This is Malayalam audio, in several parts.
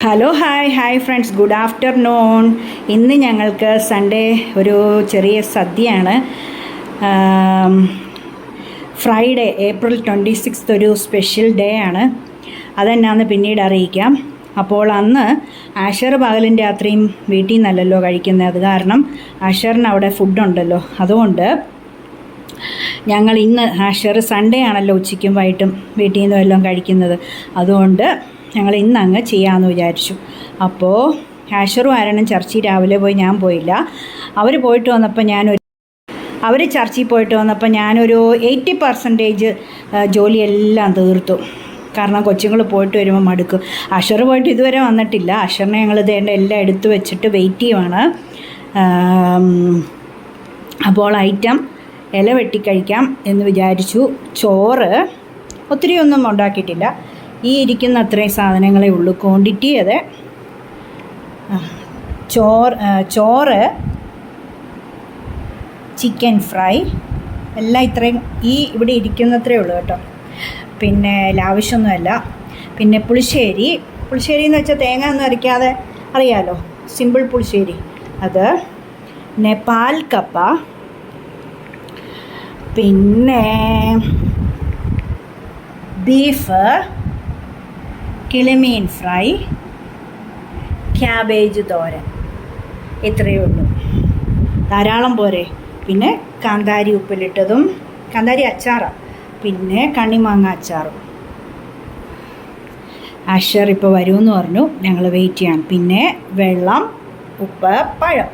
Hello hi hi friends good afternoon ഇന്ന് ഞങ്ങൾക്ക് സൺഡേ ഒരു ചെറിയ സദ്യയാണ്. ഫ്രൈഡേ ഏപ്രിൽ ട്വന്റി സിക്സ്ത് ഒരു സ്പെഷ്യൽ ഡേ ആണ്. അതെന്നാന്ന് പിന്നീട് അറിയിക്കാം. അപ്പോൾ അന്ന് ആഷർ പകലിന്റെ രാത്രിയും വീട്ടിൽ നിന്നല്ലല്ലോ കഴിക്കുന്നത്. അത് കാരണം ആഷറിന് അവിടെ ഫുഡുണ്ടല്ലോ അതുകൊണ്ട് ഞങ്ങൾ ഇന്ന് ആഷർ സൺഡേ ആണല്ലോ ഉച്ചയ്ക്കും വൈകിട്ടും വീട്ടിൽ നിന്നും എല്ലാം കഴിക്കുന്നത്. അതുകൊണ്ട് ഞങ്ങൾ ഇന്ന് അങ്ങ് ചെയ്യാമെന്ന് വിചാരിച്ചു. അപ്പോൾ ഹാഷറും ആരണം ചർച്ചിൽ രാവിലെ പോയി ഞാൻ പോയില്ല. അവർ പോയിട്ട് വന്നപ്പോൾ ഞാനൊരു അവർ ചർച്ചിൽ പോയിട്ട് വന്നപ്പോൾ ഞാനൊരു എയ്റ്റി പെർസെന്റേജ് ജോലിയെല്ലാം തീർത്തു. കാരണം കൊച്ചുങ്ങൾ പോയിട്ട് വരുമ്പോൾ മടുക്കും. അഷർ പോയിട്ട് ഇതുവരെ വന്നിട്ടില്ല. അഷറിനെ ഞങ്ങൾ ഇതേണ്ട എല്ലാം എടുത്തു വെച്ചിട്ട് വെയിറ്റ് ചെയ്യുവാണ്. അപ്പോൾ ഐറ്റം ഇല വെട്ടിക്കഴിക്കാം എന്ന് വിചാരിച്ചു. ചോറ് ഒത്തിരി ഒന്നും ഉണ്ടാക്കിയിട്ടില്ല. ഈ ഇരിക്കുന്ന അത്രയും സാധനങ്ങളേ ഉള്ളൂ. ക്വാണ്ടിറ്റി അത് ചോറ് ചോറ് ചിക്കൻ ഫ്രൈ എല്ലാം ഇത്രയും ഈ ഇവിടെ ഇരിക്കുന്നത്രേ ഉള്ളൂ കേട്ടോ. പിന്നെ ലാവശ്യമൊന്നുമല്ല പിന്നെ പുളിശ്ശേരി പുളിശ്ശേരി എന്ന് വെച്ചാൽ തേങ്ങ ഒന്നും അരയ്ക്കാതെ അറിയാലോ. സിമ്പിൾ പുളിശ്ശേരി. അത് പിന്നെ പാൽക്കപ്പ കപ്പ. പിന്നെ ബീഫ് കിളിമീൻ ഫ്രൈ ക്യാബേജ് തോരൻ. ഇത്രയേ ഉള്ളൂ. ധാരാളം പോരെ. പിന്നെ കാന്താരി ഉപ്പിലിട്ടതും കാന്താരി അച്ചാറാണ് പിന്നെ കണ്ണിമാങ്ങ അച്ചാറും. അഷർ ഇപ്പോൾ വരുമെന്ന് പറഞ്ഞു. ഞങ്ങൾ വെയിറ്റ് ചെയ്യണം. പിന്നെ വെള്ളം ഉപ്പ് പഴം.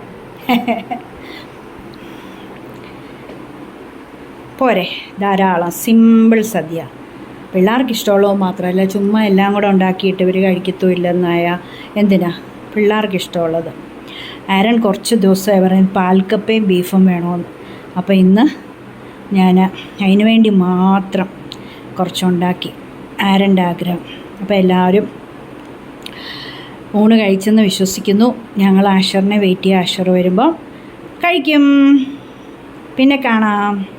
പോരെ. ധാരാളം. സിമ്പിൾ സദ്യ. പിള്ളേർക്ക് ഇഷ്ടമുള്ളത് മാത്രമല്ല ചുമ്മാ എല്ലാം കൂടെ ഉണ്ടാക്കിയിട്ട് ഇവർ കഴിക്കത്തുമില്ലെന്നായ എന്തിനാ പിള്ളേർക്ക് ഇഷ്ടമുള്ളത് ആരൻ കുറച്ച് ദിവസമായി പറയുന്നത് പാൽക്കപ്പയും ബീഫും വേണമെന്ന് അപ്പോൾ ഇന്ന് ഞാൻ അതിന് വേണ്ടി മാത്രം കുറച്ചുണ്ടാക്കി ആരന്റെ ആഗ്രഹം. അപ്പോൾ എല്ലാവരും ഊണ് കഴിച്ചെന്ന് വിശ്വസിക്കുന്നു. ഞങ്ങൾ ആഷറിനെ വെയിറ്റ് ചെയ്യുക ആഷർ വരുമ്പോൾ കഴിക്കും. പിന്നെ കാണാം.